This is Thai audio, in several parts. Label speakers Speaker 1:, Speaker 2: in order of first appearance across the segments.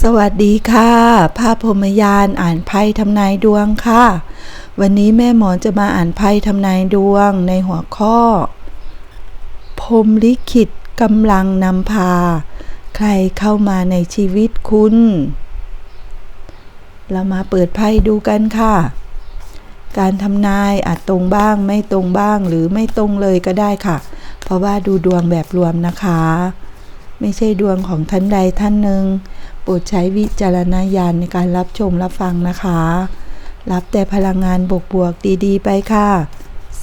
Speaker 1: สวัสดีค่ะ ภาพพรหมยานอ่านไพ่ทำนายดวงค่ะ วันนี้แม่หมอจะมาอ่านไพ่ทำนายดวงในหัวข้อ พรหมลิขิตกำลังนำพา ใครเข้ามาในชีวิตคุณ เรามาเปิดไพ่ดูกันค่ะ การทำนายอาจตรงบ้างไม่ตรงบ้างหรือไม่ตรงเลยก็ได้ค่ะ เพราะว่าดูดวงแบบรวมนะคะ ไม่ใช่ดวงของท่านใดท่านหนึ่ง โปรดใช้วิจารณญาณในการรับชมรับฟังนะคะ รับแต่พลังงานบวกบวกๆดีๆ ไปค่ะ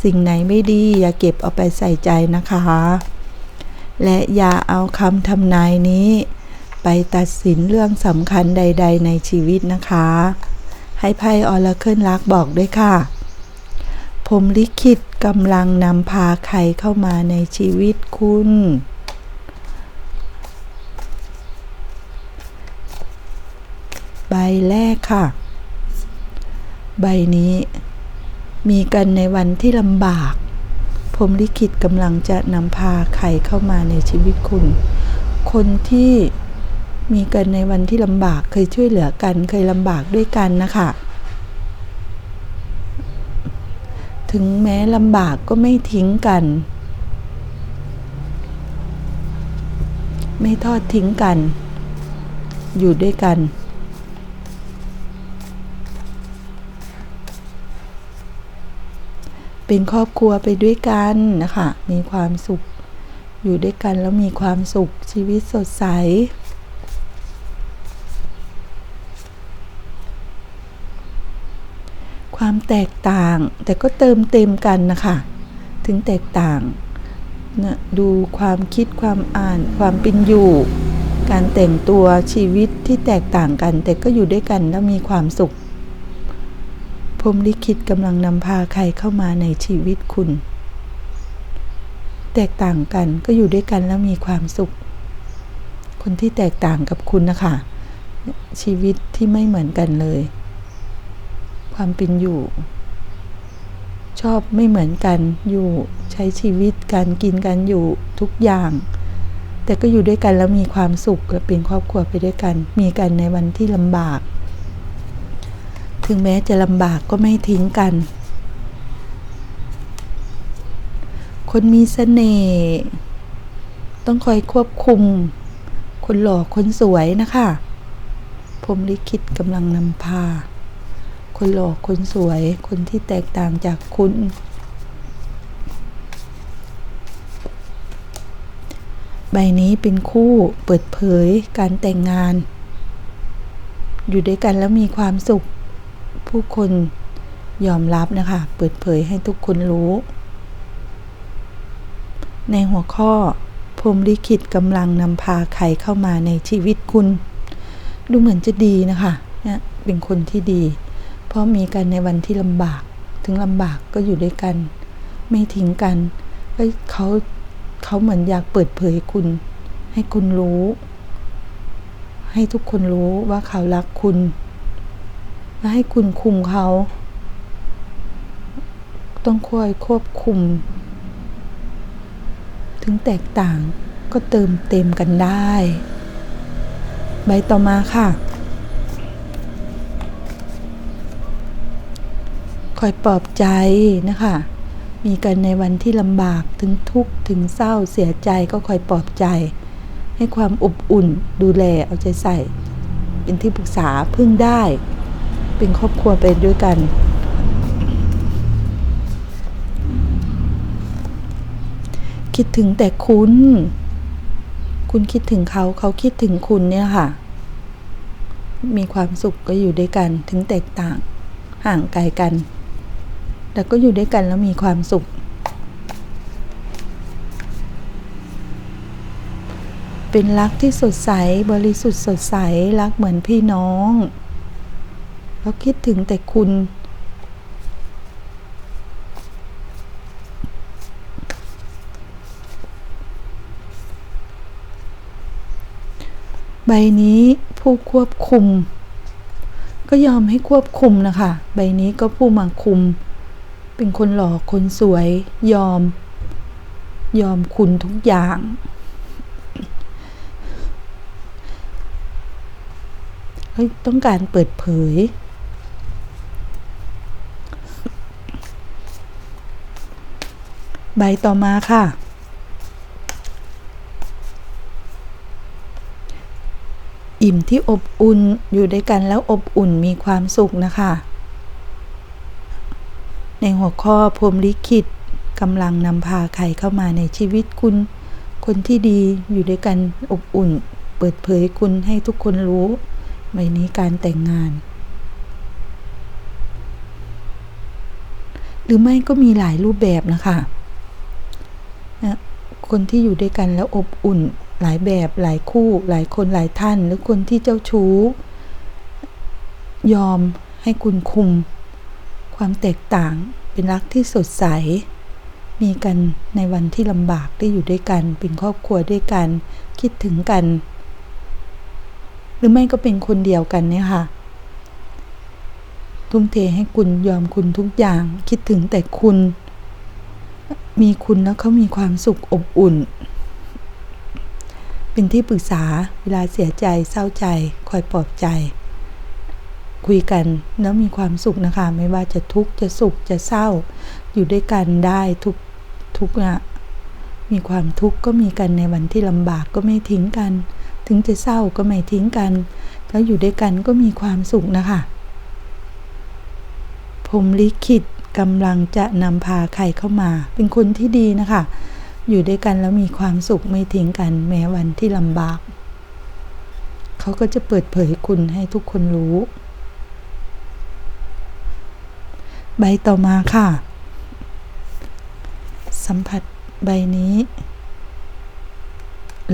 Speaker 1: สิ่งไหนไม่ดีอย่าเก็บเอาไปใส่ใจนะคะ และอย่าเอาคำทำนายนี้ ไปตัดสินเรื่องสำคัญใด ๆ ในชีวิตนะคะ ให้ไพ่ออราเคิลรักบอกด้วยค่ะ ผมลิขิตกำลังนำพาใครเข้ามาในชีวิตคุณ ใบแรกค่ะ ใบนี้มีกันในวันที่ลำบาก ผมลิขิตกำลังจะนำพาใครเข้ามาในชีวิตคุณ คนที่มีกันในวันที่ลำบากเคยช่วยเหลือกัน เคยลำบากด้วยกันนะคะ ถึงแม้ลำบากก็ไม่ทิ้งกัน ไม่ทอดทิ้งกัน อยู่ด้วยกัน เป็นครอบครัวไปด้วยกันนะคะมีความสุข อยู่ด้วยกันแล้วมีความสุขชีวิตสดใสความแตกต่างแต่ก็เติมเต็มกันนะคะถึงแตกต่างนะดูความคิดความอ่านความเป็นอยู่ การแต่งตัวชีวิตที่แตกต่างกัน แต่ก็อยู่ด้วยกันแล้วมีความสุข พรมลิขิตกำลังนำพาใครเข้ามาในชีวิตคุณ แตกต่างกันก็อยู่ด้วยกันแล้วมีความสุข คนที่แตกต่างกับคุณนะคะ ชีวิตที่ไม่เหมือนกันเลย ความเป็นอยู่ ชอบไม่เหมือนกันอยู่ใช้ชีวิตการกินกันอยู่ทุกอย่าง แต่ก็อยู่ด้วยกันแล้วมีความสุขและเป็นครอบครัวไปด้วยกัน มีกันในวันที่ลำบาก ถึงแม้จะลำบากก็ไม่ทิ้งกัน คนมีเสน่ห์ต้องคอยควบคุม คนหล่อคนสวยนะคะพรหมลิขิตกำลังนำพา คนหล่อคนสวย คนที่แตกต่างจากคุณใบนี้เป็นคู่เปิดเผยการแต่งงาน อยู่ด้วยกันแล้วมีความสุข ผู้คนยอมรับนะคะ เปิดเผยให้ทุกคนรู้ ในหัวข้อพรมลิขิตกำลังนำพาใครเข้ามาในชีวิตคุณ ดูเหมือนจะดีนะคะเนี่ยเป็นคนที่ดี เพราะมีกันในวันที่ลำบาก ถึงลำบากก็อยู่ด้วยกัน ไม่ทิ้งกันก็เขาเขาเหมือนอยากเปิดเผยคุณ ให้คุณรู้ ให้ทุกคนรู้ว่าเขารักคุณ และให้คุณคุมเขา ต้องคอยควบคุม ถึงแตกต่างก็เติมเต็มกันได้ ใบต่อมาค่ะ คอยปลอบใจนะคะ มีกันในวันที่ลำบากถึงทุกข์ถึงเศร้าเสียใจก็คอยปลอบใจ ให้ความอบอุ่นดูแลเอาใจใส่ เป็นที่ปรึกษาพึ่งได้ เป็นครอบครัวไปด้วยกันคิดถึงแต่คุณ คุณคิดถึงเขา เขาคิดถึงคุณเนี่ยค่ะ มีความสุขก็อยู่ด้วยกัน ถึงแตกต่าง ห่างไกลกัน แต่ก็อยู่ด้วยกันแล้วมีความสุข เป็นรักที่สดใส บริสุทธิ์สดใส รักเหมือนพี่น้อง แล้วคิดถึงแต่คุณ ใบนี้ผู้ควบคุม ก็ยอมให้ควบคุมนะคะ ใบนี้ก็ผู้มาคุม เป็นคนหล่อคนสวย ยอม ยอมคุณทุกอย่างต้องการเปิดเผย ใบต่อมาค่ะ อิ่มที่อบอุ่นอยู่ด้วยกันแล้วอบอุ่นมีความสุขนะคะ ในหัวข้อพรมลิขิตกำลังนำพาใครเข้ามาในชีวิตคุณ คนที่ดีอยู่ด้วยกันอบอุ่น เปิดเผยคุณให้ทุกคนรู้ใบนี้การแต่งงานหรือไม่ก็มีหลายรูปแบบนะคะ นะคนที่อยู่ด้วยกันแล้วอบอุ่นหลายแบบหลายคู่หลายคนหลายท่าน หรือคนที่เจ้าชู้ ยอมให้คุณคุม ความแตกต่างเป็นรักที่สดใส มีกันในวันที่ลำบากได้อยู่ด้วยกัน เป็นครอบครัวด้วยกัน คิดถึงกัน หรือไม่ก็เป็นคนเดียวกันเนี่ยค่ะ ทุ่มเทให้คุณยอมคุณทุกอย่างคิดถึงแต่คุณ มีคุณแล้วเขามีความสุขอบอุ่น เป็นที่ปรึกษาเวลาเสียใจเศร้าใจ คอยปลอบใจ คุยกันแล้วมีความสุขนะคะ ไม่ว่าจะทุกข์จะสุขจะเศร้า อยู่ด้วยกันได้ทุกทุกอะมีความทุกข์ก็มีกันในวันที่ลำบากก็ไม่ทิ้งกัน ถึงจะเศร้าก็ไม่ทิ้งกัน แล้วอยู่ด้วยกันก็มีความสุขนะคะผมลิขิต กำลังจะนำพาใครเข้ามา เป็นคนที่ดีนะคะ อยู่ด้วยกันแล้วมีความสุขไม่ทิ้งกันแม้วันที่ลำบาก เขาก็จะเปิดเผยคุณให้ทุกคนรู้ ใบต่อมาค่ะ สัมผัสใบนี้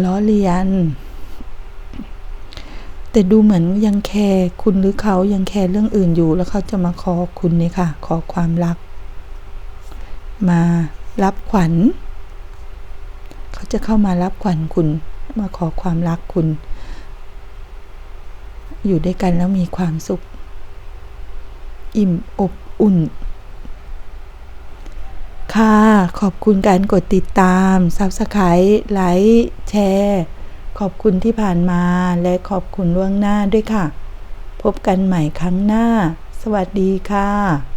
Speaker 1: ล้อเลียน แต่ดูเหมือนยังแคร์คุณหรือเขายังแคร์เรื่องอื่นอยู่ แล้วเขาจะมาขอคุณนี่ค่ะ ขอความรัก มารับขวัญ เขาจะเข้ามารับขวัญคุณ มาขอความรักคุณ อยู่ด้วยกันแล้วมีความสุข อิ่มอบอุ่น ค่ะ ขอบคุณการกดติดตาม Subscribe ไลค์แชร์ ขอบคุณที่ผ่านมาและขอบคุณล่วงหน้าด้วยค่ะ พบกันใหม่ครั้งหน้า สวัสดีค่ะ